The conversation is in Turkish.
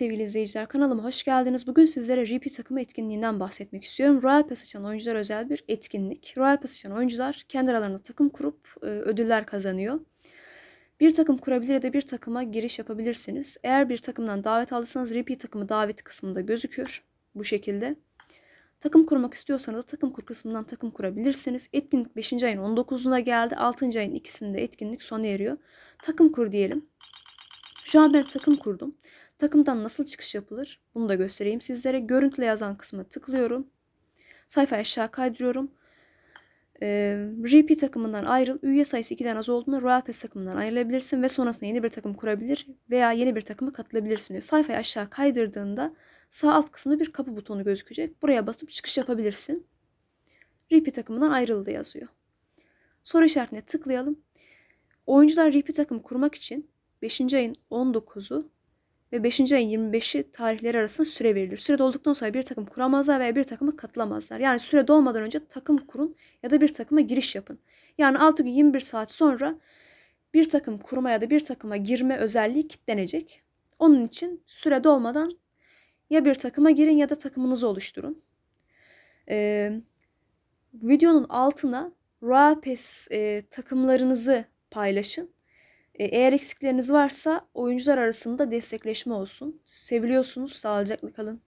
sevgili izleyiciler kanalıma hoş geldiniz. Bugün sizlere RP takımı etkinliğinden bahsetmek istiyorum. Royal Pass açan oyuncular özel bir etkinlik. Royal Pass açan oyuncular kendi aralarında takım kurup e, ödüller kazanıyor. Bir takım kurabilir ya da bir takıma giriş yapabilirsiniz. Eğer bir takımdan davet aldıysanız RP takımı davet kısmında gözükür bu şekilde. Takım kurmak istiyorsanız takım kur kısmından takım kurabilirsiniz. Etkinlik 5. ayın 19'una geldi. 6. ayın ikisinde etkinlik sona eriyor. Takım kur diyelim. Şu an ben takım kurdum. Takımdan nasıl çıkış yapılır? Bunu da göstereyim sizlere. Görüntüle yazan kısma tıklıyorum. Sayfayı aşağı kaydırıyorum. Ee, RP takımından ayrıl. Üye sayısı 2'den az olduğunda Royal Pass takımından ayrılabilirsin ve sonrasında yeni bir takım kurabilir veya yeni bir takıma katılabilirsin diyor. Sayfayı aşağı kaydırdığında sağ alt kısmında bir kapı butonu gözükecek. Buraya basıp çıkış yapabilirsin. RP takımından ayrıldı yazıyor. Soru işaretine tıklayalım. Oyuncular RP takımı kurmak için 5. ayın 19'u ve 5. ayın 25'i tarihleri arasında süre verilir. Süre dolduktan sonra bir takım kuramazlar veya bir takıma katılamazlar. Yani süre dolmadan önce takım kurun ya da bir takıma giriş yapın. Yani 6 gün 21 saat sonra bir takım kurma ya da bir takıma girme özelliği kilitlenecek. Onun için süre dolmadan ya bir takıma girin ya da takımınızı oluşturun. Ee, videonun altına Royal Pass e, takımlarınızı paylaşın. E, Eğer eksikleriniz varsa oyuncular arasında destekleşme olsun. Seviliyorsunuz. Sağlıcakla kalın.